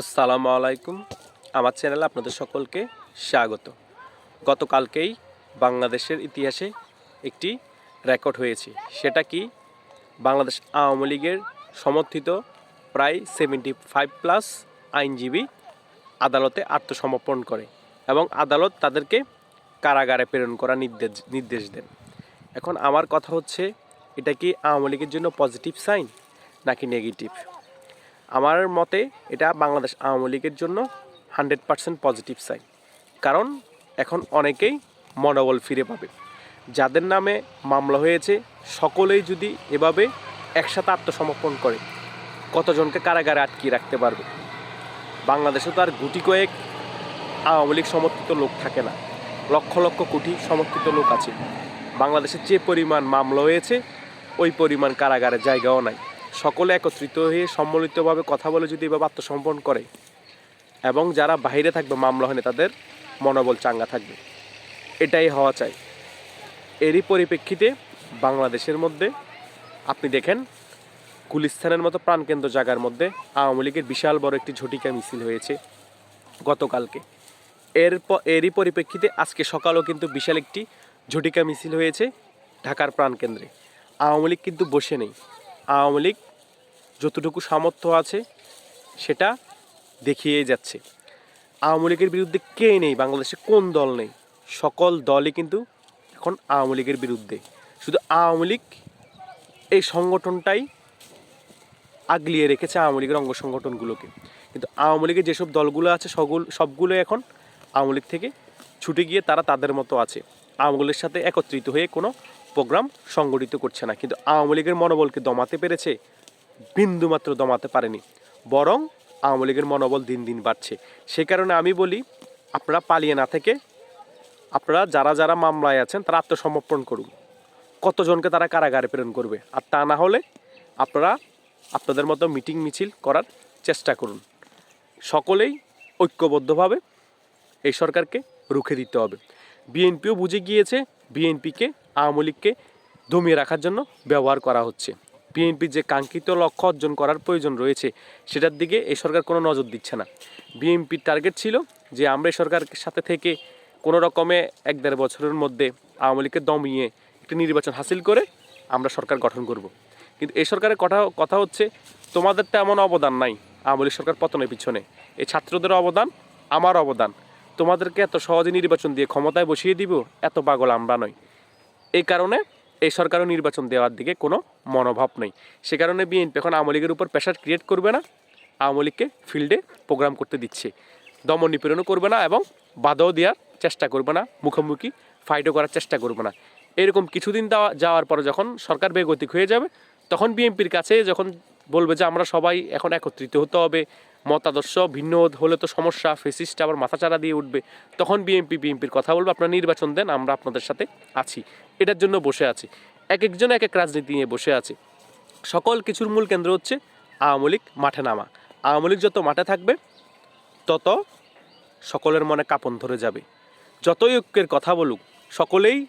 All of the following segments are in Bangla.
আসসালামু আলাইকুম। আমার চ্যানেলে আপনাদের সকলকে স্বাগত। গতকালকেই বাংলাদেশের ইতিহাসে একটি রেকর্ড হয়েছে। সেটা কি? বাংলাদেশ আওয়ামী লীগের সমর্থিত প্রায় সেভেন্টি ফাইভ প্লাস আইনজীবী আদালতে আত্মসমর্পণ করে এবং আদালত তাদেরকে কারাগারে প্রেরণ করার নির্দেশ নির্দেশ দেন। এখন আমার কথা হচ্ছে, এটা কি আওয়ামী লীগের জন্য পজিটিভ সাইন নাকি নেগেটিভ আমার মতে এটা বাংলাদেশ আওয়ামী লীগের জন্য হান্ড্রেড পার্সেন্ট পজিটিভ সাইন। কারণ এখন অনেকেই মনোবল ফিরে পাবে। যাদের নামে মামলা হয়েছে, সকলেই যদি এভাবে একসাথে আত্মসমর্পণ করে, কতজনকে কারাগারে আটকিয়ে রাখতে পারবে? বাংলাদেশে তো আর গুটি কয়েক আওয়ামী লীগ সমর্থিত লোক থাকে না। লক্ষ লক্ষ কোটি সমর্থিত লোক আছে। বাংলাদেশে যে পরিমাণ মামলা হয়েছে, ওই পরিমাণ কারাগারে জায়গাও নাই। সকলে একত্রিত হয়ে সম্মিলিতভাবে কথা বলে যদি এভাবে আত্মসমর্পণ করে এবং যারা বাইরে থাকবে, মামলা হয়নি, তাদের মনোবল চাঙ্গা থাকবে। এটাই হওয়া চাই। এরই পরিপ্রেক্ষিতে বাংলাদেশের মধ্যে, আপনি দেখেন, গুলিস্তানের মতো প্রাণকেন্দ্র জায়গার মধ্যে আওয়ামী লীগের বিশাল বড় একটি ঝটিকা মিছিল হয়েছে গতকালকে। এর এরই পরিপ্রেক্ষিতে আজকে সকালও কিন্তু বিশাল একটি ঝটিকা মিছিল হয়েছে ঢাকার প্রাণকেন্দ্রে। আওয়ামী লীগ কিন্তু বসে নেই। আওয়ামী লীগ যতটুকু সামর্থ্য আছে, সেটা দেখিয়ে যাচ্ছে। আওয়ামী লীগের বিরুদ্ধে কে নেই? বাংলাদেশে কোন দল নেই? সকল দলই কিন্তু এখন আওয়ামী লীগের বিরুদ্ধে। শুধু আওয়ামী লীগ, এই সংগঠনটাই আগলিয়ে রেখেছে আওয়ামী লীগের অঙ্গ সংগঠনগুলোকে। কিন্তু আওয়ামী লীগের যেসব দলগুলো আছে, সগুল, সবগুলো এখন আওয়ামী লীগ থেকে ছুটে গিয়ে তারা তাদের মতো আছে। আওয়ামী লীগের সাথে একত্রিত হয়ে কোনো প্রোগ্রাম সংগঠিত করছে না। কিন্তু আওয়ামী লীগের মনোবলকে দমাতে পেরেছে বিন্দুমাত্র দমাতে পারেনি। বরং আওয়ামী লীগের মনোবল দিন দিন বাড়ছে। সে কারণে আমি বলি, আপনারা পালিয়ে না থেকে আপনারা যারা যারা মামলায় আছেন, তারা আত্মসমর্পণ করুন। কতজনকে তারা কারাগারে প্রেরণ করবে? আর তা না হলে আপনারা আপনাদের মতো মিটিং মিছিল করার চেষ্টা করুন। সকলেই ঐক্যবদ্ধভাবে এই সরকারকে রুখে দিতে হবে। বিএনপিও বুঝে গিয়েছে, বিএনপিকে, আওয়ামী লীগকে দমিয়ে রাখার জন্য ব্যবহার করা হচ্ছে। বিএনপির যে কাঙ্ক্ষিত লক্ষ্য অর্জন করার প্রয়োজন রয়েছে, সেটার দিকে এই সরকার কোনো নজর দিচ্ছে না। বিএনপির টার্গেট ছিল যে আমরা এই সরকারের সাথে থেকে কোনো রকমে এক দেড় বছরের মধ্যে আওয়ামী লীগকে দমিয়ে একটি নির্বাচন হাসিল করে আমরা সরকার গঠন করব। কিন্তু এই সরকারের কথা কথা হচ্ছে, তোমাদের তেমন অবদান নাই আওয়ামী লীগ সরকার পতনের পিছনে। এই ছাত্রদের অবদান, আমার অবদান। তোমাদেরকে এত সহজে নির্বাচন দিয়ে ক্ষমতায় বসিয়ে দিব, এত পাগল আমরা নই। এই কারণে এই সরকারও নির্বাচন দেওয়ার দিকে কোনো মনোভাব নেই। সে কারণে বিএনপি এখন আওয়ামী লীগের উপর প্রেশার ক্রিয়েট করবে না, আওয়ামী লীগকে ফিল্ডে প্রোগ্রাম করতে দিচ্ছে। দমন নিপীড়নও করবে না এবং বাধাও দেওয়ার চেষ্টা করবে না, মুখোমুখি ফাইটও করার চেষ্টা করবে না। এরকম কিছুদিন দেওয়া, যাওয়ার পরে যখন সরকার বেগতিক হয়ে যাবে, তখন বিএনপির কাছে যখন বলবে যে আমরা সবাই এখন একত্রিত হতে হবে মতাদর্শ ভিন্ন হলে তো সমস্যা, ফেসিস্ট আবার মাথাচাড়া দিয়ে উঠবে। তখন বিএনপি, বিএনপির কথা বলবে, আপনারা নির্বাচন দেন, আমরা আপনাদের সাথে আছি। এটার জন্য বসে আছি। এক একজন, এক এক রাজনীতি নিয়ে বসে আছে। সকল কিছুর মূল কেন্দ্র হচ্ছে আওয়ামী লীগ, মাঠে নামা। আওয়ামী লীগ যত মাঠে থাকবে, তত সকলের মনে কাঁপন ধরে যাবে। যতই ঐক্যের কথা বলুক, সকলেই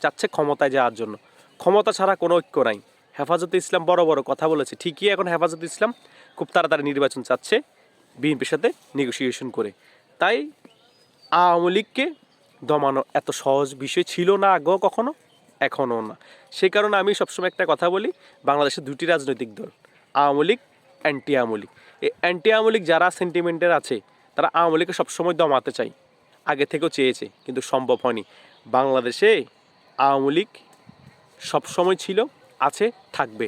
চাচ্ছে ক্ষমতায় যাওয়ার জন্য। ক্ষমতা ছাড়া কোনো ঐক্য নাই। হেফাজতে ইসলাম বড় বড় কথা বলেছে। ঠিকই এখন হেফাজতে ইসলাম। খুব তাড়াতাড়ি নির্বাচন চাচ্ছে বিএনপির সাথে নেগোসিয়েশন করে। তাই আওয়ামী লীগকে দমানো এত সহজ বিষয় ছিল না আগেও কখনো, এখনও না। সেই কারণে আমি সবসময় একটা কথা বলি, বাংলাদেশের দুটি রাজনৈতিক দল, আওয়ামী লীগ অ্যান্টি আওয়ামী লীগ। এই অ্যান্টি আওয়ামী লীগ যারা সেন্টিমেন্টের আছে, তারা আওয়ামী লীগকে সবসময় দমাতে চায়। আগে থেকেও চেয়েছে, কিন্তু সম্ভব হয়নি। বাংলাদেশে আওয়ামী লীগ সবসময় ছিল, আছে, থাকবে।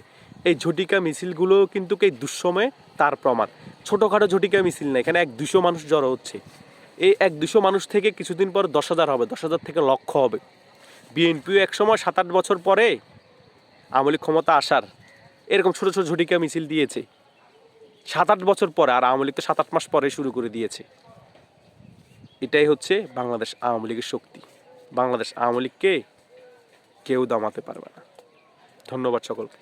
এই ঝটিকা মিছিলগুলো কিন্তু এই দুঃসময়ে তার প্রমাণ। ছোটোখাটো ঝটিকা মিছিল না, এখানে এক দুশো মানুষ জড়ো হচ্ছে। এই এক দুশো মানুষ থেকে কিছুদিন পর দশ হাজার হবে, দশ হাজার থেকে লক্ষ হবে। বিএনপিও এক সময় সাত আট বছর পরে আওয়ামী ক্ষমতা আসার এরকম ছোটো ছোটো ঝটিকা মিছিল দিয়েছে। সাত আট বছর পরে, আর আওয়ামী লীগ তো সাত আট মাস পরে শুরু করে দিয়েছে। এটাই হচ্ছে বাংলাদেশ আওয়ামী লীগের শক্তি। বাংলাদেশ আওয়ামী লীগকে কেউ দমাতে পারবে না। ধন্যবাদ সকলকে।